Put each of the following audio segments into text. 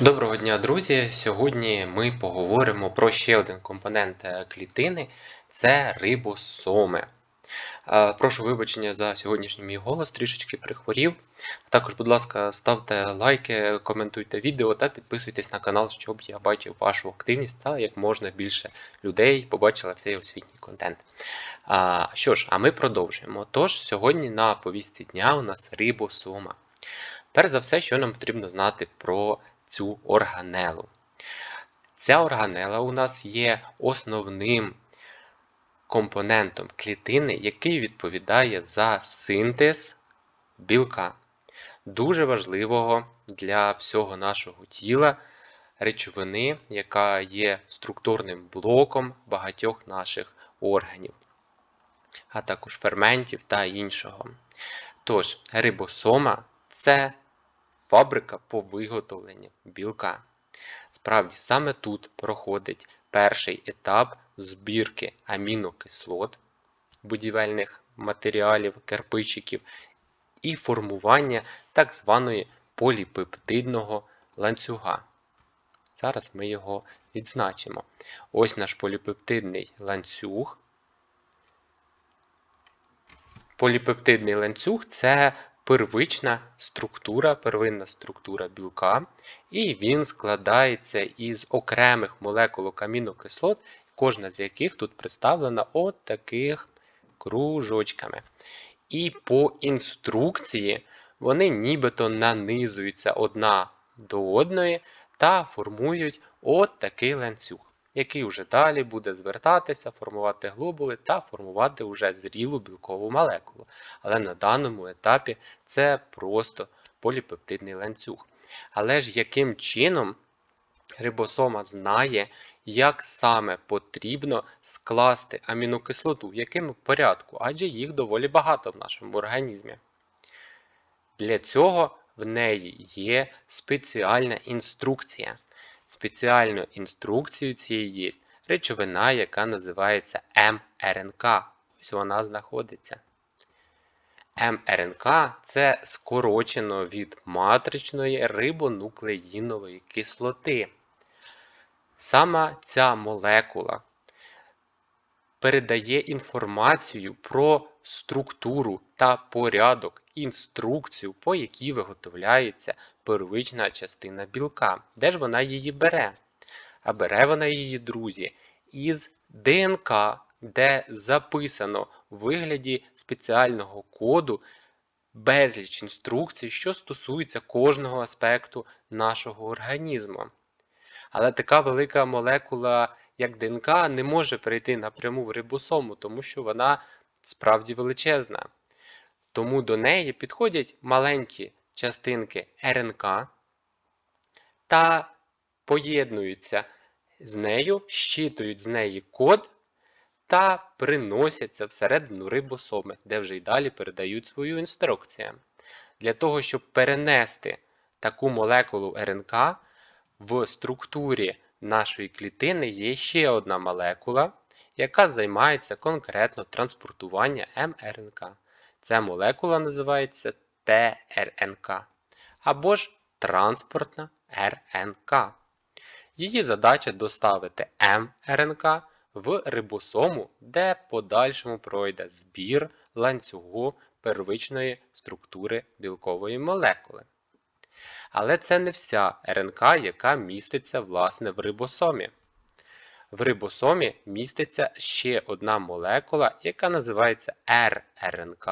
Доброго дня, друзі! Сьогодні ми поговоримо про ще один компонент е, клітини це рибосоми. Е, Прошу вибачення за сьогоднішній мій голос, трішечки прихворів. Також, будь ласка, ставте лайки, коментуйте відео та підписуйтесь на канал, щоб я бачив вашу активність та як можна більше людей побачила цей освітній контент. Що ж, а ми продовжуємо. Тож, сьогодні на повістці дня у нас рибосома. Перш за все, що нам потрібно знати про цю органелу. Ця органела у нас є основним компонентом клітини, який відповідає за синтез білка. Дуже важливого для всього нашого тіла речовини, яка є структурним блоком багатьох наших органів, а також ферментів та іншого. Тож, рибосома це фабрика по виготовленню білка. Справді, саме тут проходить перший етап збірки амінокислот, будівельних матеріалів, кирпичиків і формування так званої поліпептидного ланцюга. Зараз ми його відзначимо. Ось наш поліпептидний ланцюг. Поліпептидний ланцюг це первична структура, первинна структура білка, і він складається із окремих молекул амінокислот, кожна з яких тут представлена от таких кружочками. І по інструкції вони нібито нанизуються одна до одної та формують от такий ланцюг, який вже далі буде звертатися, формувати глобули та формувати вже зрілу білкову молекулу. Але на даному етапі це просто поліпептидний ланцюг. Але ж яким чином рибосома знає, як саме потрібно скласти амінокислоту, в якому порядку, адже їх доволі багато в нашому організмі. Для цього в неї є спеціальна інструкція. Спеціальною інструкцією цієї є речовина, яка називається МРНК. Ось вона знаходиться. МРНК це скорочено від матричної рибонуклеїнової кислоти. Сама ця молекула передає інформацію про структуру та порядок, інструкцію, по якій виготовляється первична частина білка. Де ж вона її бере? А бере вона її, друзі, із ДНК, де записано в вигляді спеціального коду безліч інструкцій, що стосується кожного аспекту нашого організму. Але така велика молекула, як ДНК, не може перейти напряму в рибосому, тому що вона справді величезна. Тому до неї підходять маленькі частинки РНК та поєднуються з нею, щитують з неї код та приносяться всередину рибосоми, де вже й далі передають свою інструкцію. Для того, щоб перенести таку молекулу РНК в структурі нашої клітини є ще одна молекула, яка займається конкретно транспортуванням мРНК. Ця молекула називається ТРНК або ж транспортна РНК. Її задача доставити мРНК в рибосому, де подальшому пройде збір ланцюгу первичної структури білкової молекули. Але це не вся РНК, яка міститься власне в рибосомі. В рибосомі міститься ще одна молекула, яка називається рРНК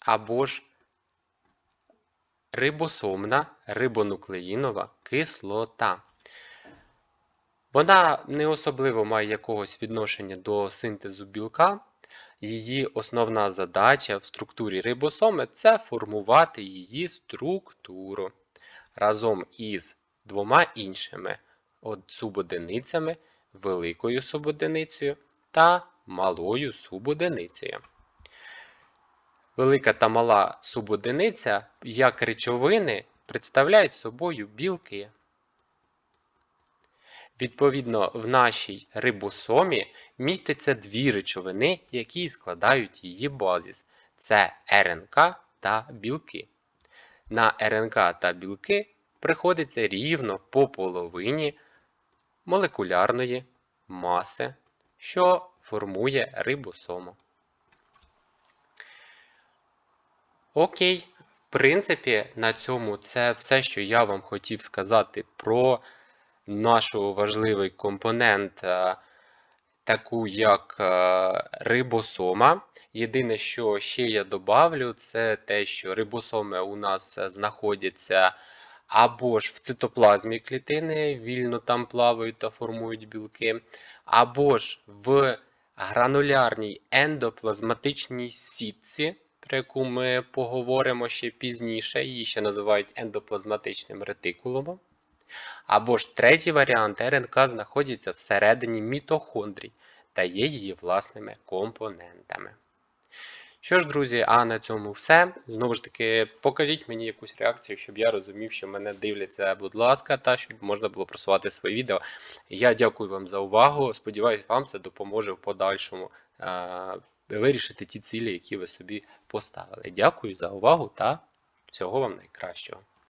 або ж рибосомна рибонуклеїнова кислота. Вона не особливо має якогось відношення до синтезу білка. Її основна задача в структурі рибосоми це формувати її структуру разом із двома іншими субодиницями, великою субодиницею та малою субодиницею. Велика та мала субодиниця як речовини представляють собою білки. Відповідно, в нашій рибосомі містяться дві речовини, які складають її базіс це РНК та білки. на РНК та білки приходиться рівно по половині молекулярної маси, що формує рибосому. Окей, в принципі, на цьому це все, що я вам хотів сказати про наш важливий компонент, е, таку як е, рибосома. Єдине, що ще я добавлю, це те, що рибосоми у нас знаходяться або ж в цитоплазмі клітини, вільно там плавають та формують білки, або ж в гранулярній ендоплазматичній сітці, про яку ми поговоримо ще пізніше, її ще називають ендоплазматичним ретикулумом. Або ж третій варіант РНК знаходиться всередині мітохондрій та є її власними компонентами. Що ж, друзі, а на цьому все. Знову ж таки, покажіть мені якусь реакцію, щоб я розумів, що мене дивляться, будь ласка, та щоб можна було просувати свої відео. Я дякую вам за увагу. Сподіваюсь, вам це допоможе в подальшому е вирішити ті цілі, які ви собі поставили. Дякую за увагу та всього вам найкращого.